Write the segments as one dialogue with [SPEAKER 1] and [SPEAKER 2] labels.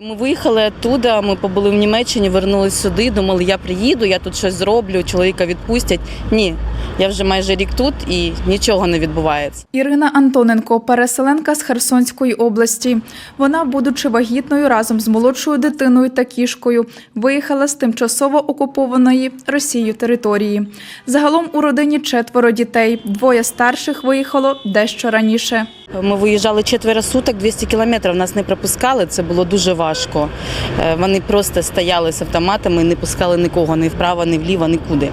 [SPEAKER 1] Ми виїхали оттуда, ми побули в Німеччині, вернулись сюди, думали, я приїду, я тут щось зроблю, чоловіка відпустять. Ні, я вже майже рік тут і нічого не відбувається.
[SPEAKER 2] Ірина Антоненко, переселенка з Херсонської області. Вона, будучи вагітною разом з молодшою дитиною та кішкою, виїхала з тимчасово окупованої Росією території. Загалом у родині четверо дітей. Двоє старших виїхало дещо раніше.
[SPEAKER 1] Ми виїжджали четверо суток, 200 кілометрів нас не пропускали. Це було дуже важко. Е, Вони просто стояли з автоматами, не пускали нікого ні вправо, ні вліво, нікуди.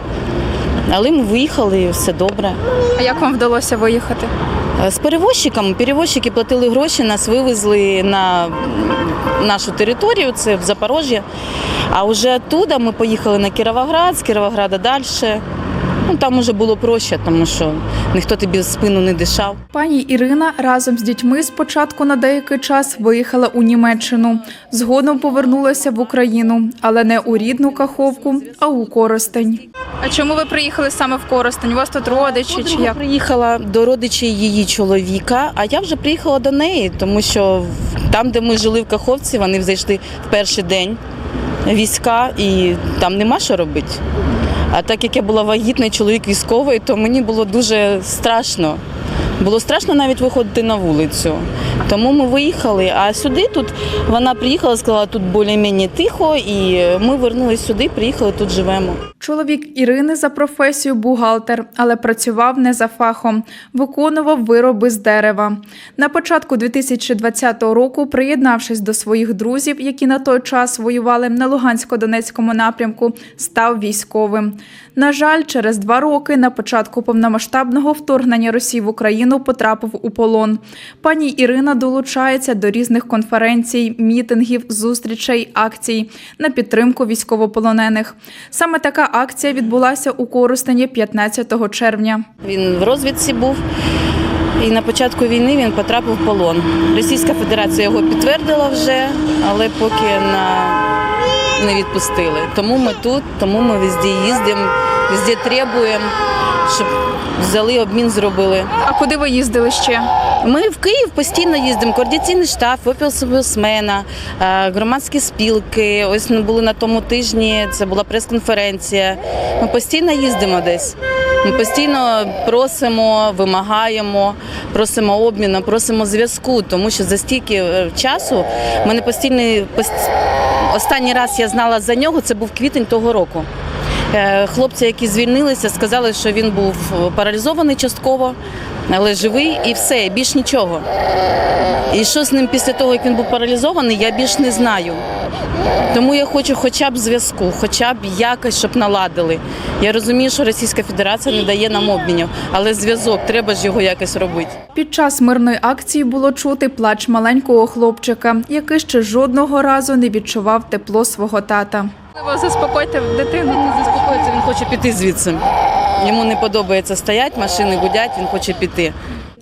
[SPEAKER 1] Але ми виїхали, і все добре.
[SPEAKER 2] А як вам вдалося виїхати?
[SPEAKER 1] Е, З перевозчиками перевозчики платили гроші, нас вивезли на нашу територію, це в Запорожжя. А вже оттуда ми поїхали на Кіровоград, з Кіровограда далі. Ну, там уже було проще, тому що ніхто тобі в спину не дишав.
[SPEAKER 2] Пані Ірина разом з дітьми спочатку на деякий час виїхала у Німеччину. Згодом повернулася в Україну, але не у рідну Каховку, а у Коростень. А чому ви приїхали саме в Коростень? У вас тут родичі чи
[SPEAKER 1] Я приїхала до родичів її чоловіка, а я вже приїхала до неї, тому що там, де ми жили в Каховці, вони зайшли в перший день війська і там нема що робити. А так як я була вагітна, чоловік військовий, то мені було дуже страшно. Було страшно навіть виходити на вулицю. Тому ми виїхали. А сюди тут вона приїхала, сказала, тут більш-менш тихо, і ми вернулися сюди, приїхали, тут живемо.
[SPEAKER 2] Чоловік Ірини за професією бухгалтер, але працював не за фахом, виконував вироби з дерева. На початку 2020 року, приєднавшись до своїх друзів, які на той час воювали на Лугансько-Донецькому напрямку, став військовим. На жаль, через два роки на початку повномасштабного вторгнення Росії в Україну потрапив у полон. Пані Ірина долучається до різних конференцій, мітингів, зустрічей, акцій на підтримку військовополонених. Саме така акція відбулася у Коростені 15 червня.
[SPEAKER 1] Він в розвідці був. І на початку війни він потрапив в полон. Російська Федерація його підтвердила вже, але поки на... не відпустили. Тому ми тут, тому ми везде їздимо, везде требуємо, щоб взяли обмін зробили.
[SPEAKER 2] А куди ви їздили ще?
[SPEAKER 1] Ми в Київ постійно їздимо. Координаційний штаб, опілсмена, громадські спілки. Ось ми були на тому тижні. Це була прес-конференція. Ми постійно їздимо десь. Ми постійно просимо, вимагаємо, просимо обміну, просимо зв'язку, тому що за стільки е, часу мене постійний пост- останній раз я знала за нього. Це був квітень того року. Е, Хлопці, які звільнилися, сказали, що він був паралізований частково, але живий і все, більш нічого. І що з ним після того, як він був паралізований, я більш не знаю. Тому я хочу хоча б зв'язку, хоча б якось, щоб наладили. Я розумію, що Російська Федерація не дає нам обмінів, але зв'язок, треба ж його якось робити.
[SPEAKER 2] Під час мирної акції було чути плач маленького хлопчика, який ще жодного разу не відчував тепло свого тата. Заспокойте дитину.
[SPEAKER 1] Не заспокоїться, він хоче піти звідси. Йому не подобається стояти, машини гудять, він хоче піти.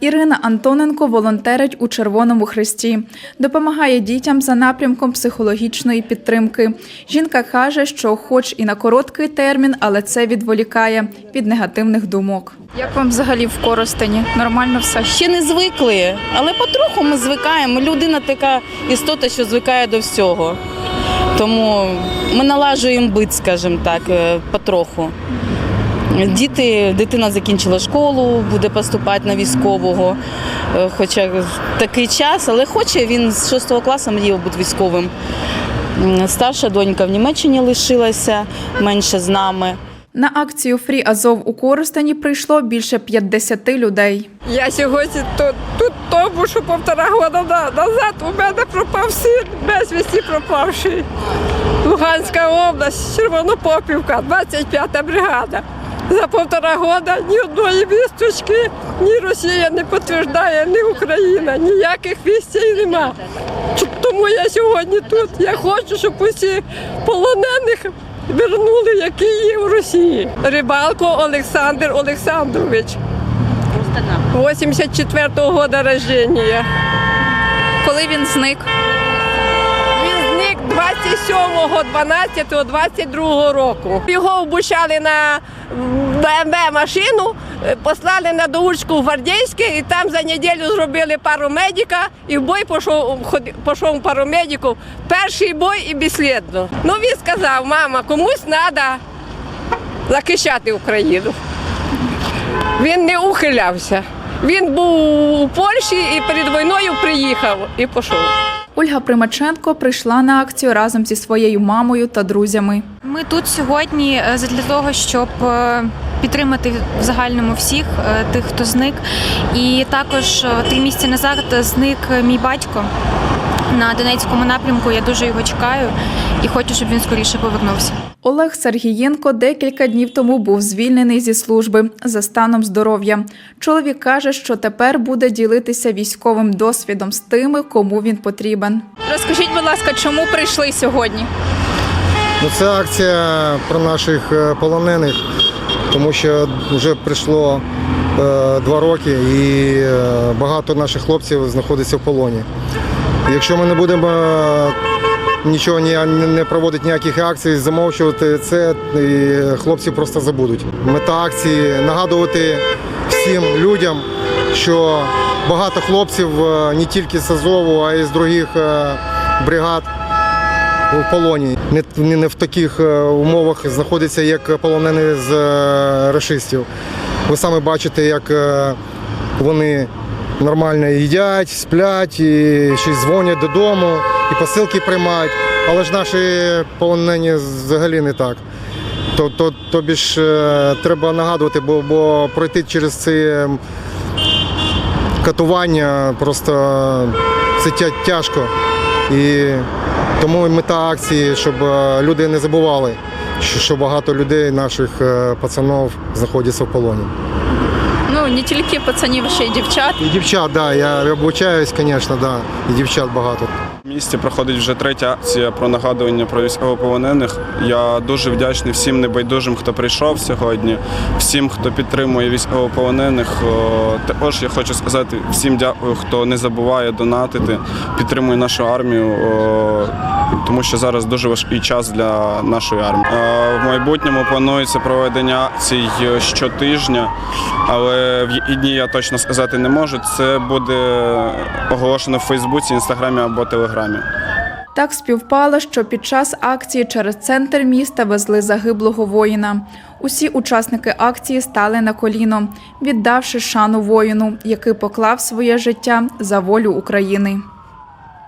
[SPEAKER 2] Ірина Антоненко волонтерить у Червоному Хресті, допомагає дітям за напрямком психологічної підтримки. Жінка каже, що, хоч і на короткий термін, але це відволікає від негативних думок. Як вам взагалі в Коростені? Нормально все?
[SPEAKER 1] Ще не звикли, але потроху ми звикаємо. Людина така істота, що звикає до всього. Тому ми налажуємо бит, скажімо так, е, потроху. Діти, дитина закінчила школу, буде поступати на військового. Е, Хоча такий час, але хоче він з 6 класу мріяв бути військовим. Старша донька в Німеччині лишилася менше з нами.
[SPEAKER 2] На акцію Фрі Азов у Коростені прийшло більше 50 людей.
[SPEAKER 3] Я сьогодні тут, тут тому, що півтора года назад у мене пропав син, безвісті пропавший. Луганська область, Червонопопівка, 25-та бригада. За півтора года ні одної вісточки, ні Росія не підтверджує, ні Україна, ніяких вістей нема. Тому я сьогодні тут. Я хочу, щоб усі полонених вернули, які є в Росії. Рибалко Олександр Олександрович. 84-го года рождения.
[SPEAKER 2] Коли він зник,
[SPEAKER 3] Він зник 27.12.22 року. Його обучали на БМВ машину е, послали на доучку в Гвардійське, і там за неділю зробили парамедика, і в бой пішов, пішов парамедику. Перший бой і безслідно. Ну він сказав, мама, комусь треба захищати Україну. Він не ухилявся. Він був у Польщі і перед війною приїхав і пішов.
[SPEAKER 2] Ольга Примаченко прийшла на акцію разом зі своєю мамою та друзями.
[SPEAKER 4] Ми тут сьогодні е, задля того, щоб е, підтримати в загальному всіх е, тих, хто зник. І також три місяці назад зник мій батько на Донецькому напрямку. Я дуже його чекаю і хочу, щоб він скоріше повернувся.
[SPEAKER 2] Олег Сергієнко декілька днів тому був звільнений зі служби за станом здоров'я. Чоловік каже, що тепер буде ділитися військовим досвідом з тими, кому він потрібен.
[SPEAKER 5] Розкажіть, будь ласка, чому прийшли сьогодні?
[SPEAKER 6] Ну, це акція про наших е, полонених, тому що вже пройшло е, два роки і е, багато наших хлопців знаходиться в полоні. Якщо ми не будемо е, нічого не проводити ніяких акцій, замовчувати це, і хлопці просто забудуть. Мета акції нагадувати всім людям, що багато хлопців е, не тільки з Азову, а й з других е, бригад в полоні. Не, в таких умовах знаходяться, як полонені з рашистів. Ви самі бачите, як вони нормально їдять, сплять, і щось дзвонять додому, і посилки приймають. Але ж наші полонені взагалі не так. То, то, тобі ж е, треба нагадувати, бо, бо пройти через це катування просто це тяжко. І тому мета акції, щоб е, люди не забували, що, багато людей, наших е, пацанів, знаходяться в полоні.
[SPEAKER 5] Ну не тільки пацанів, ще й дівчат.
[SPEAKER 6] І дівчат, да, я обучаюсь, звісно, да, і дівчат багато.
[SPEAKER 7] В місті проходить вже третя акція про нагадування про військовополонених. Я дуже вдячний всім небайдужим, хто прийшов сьогодні, всім, хто підтримує військовополонених. Також я хочу сказати всім дякую, хто не забуває донатити, підтримує нашу армію, о, тому що зараз дуже важкий час для нашої армії. Е, В майбутньому планується проведення акцій щотижня, але в які дні я точно сказати не можу. Це буде оголошено в Фейсбуці, Інстаграмі або Телеграмі.
[SPEAKER 2] Так співпало, що під час акції через центр міста везли загиблого воїна. Усі учасники акції стали на коліно, віддавши шану воїну, який поклав своє життя за волю України.